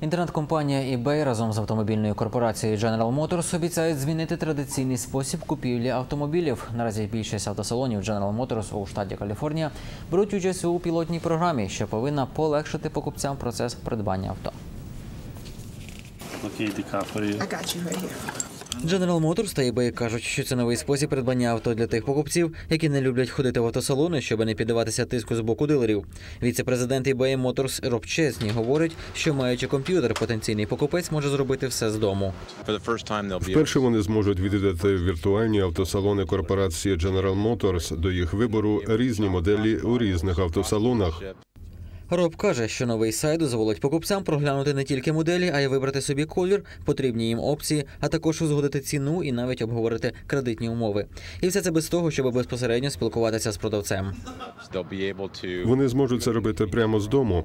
Інтернет-компанія eBay разом з автомобільною корпорацією General Motors обіцяють змінити традиційний спосіб купівлі автомобілів. Наразі більшість автосалонів General Motors у штаті Каліфорнія беруть участь у пілотній програмі, що повинна полегшити покупцям процес придбання авто. General Motors та eBay кажуть, що це новий спосіб придбання авто для тих покупців, які не люблять ходити в автосалони, щоб не піддаватися тиску з боку дилерів. Віце-президент eBay Motors Роб Чесні говорить, що маючи комп'ютер, потенційний покупець може зробити все з дому. Вперше вони зможуть відвідати віртуальні автосалони корпорації General Motors до їх вибору різні моделі у різних автосалонах. Роб каже, що новий сайт дозволить покупцям проглянути не тільки моделі, а й вибрати собі колір, потрібні їм опції, а також узгодити ціну і навіть обговорити кредитні умови. І все це без того, щоб безпосередньо спілкуватися з продавцем. Вони зможуть це робити прямо з дому.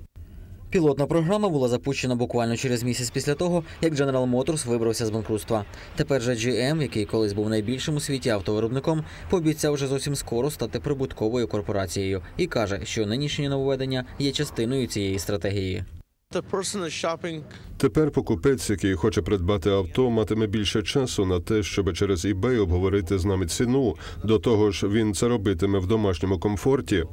Пілотна програма була запущена буквально через місяць після того, як General Motors вибрався з банкрутства. Тепер же GM, який колись був найбільшим у світі автовиробником, пообіцяв вже зовсім скоро стати прибутковою корпорацією і каже, що нинішнє нововведення є частиною цієї стратегії. Тепер покупець, який хоче придбати авто, матиме більше часу на те, щоб через eBay обговорити з нами ціну. До того ж, він це робитиме в домашньому комфорті.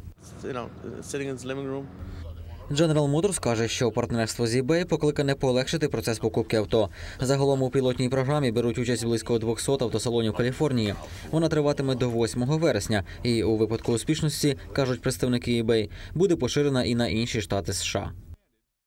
General Motors каже, що партнерство з eBay покликане полегшити процес покупки авто. Загалом у пілотній програмі беруть участь близько 200 автосалонів Каліфорнії. Вона триватиме до 8 вересня, і у випадку успішності кажуть представники eBay, буде поширена і на інші штати США.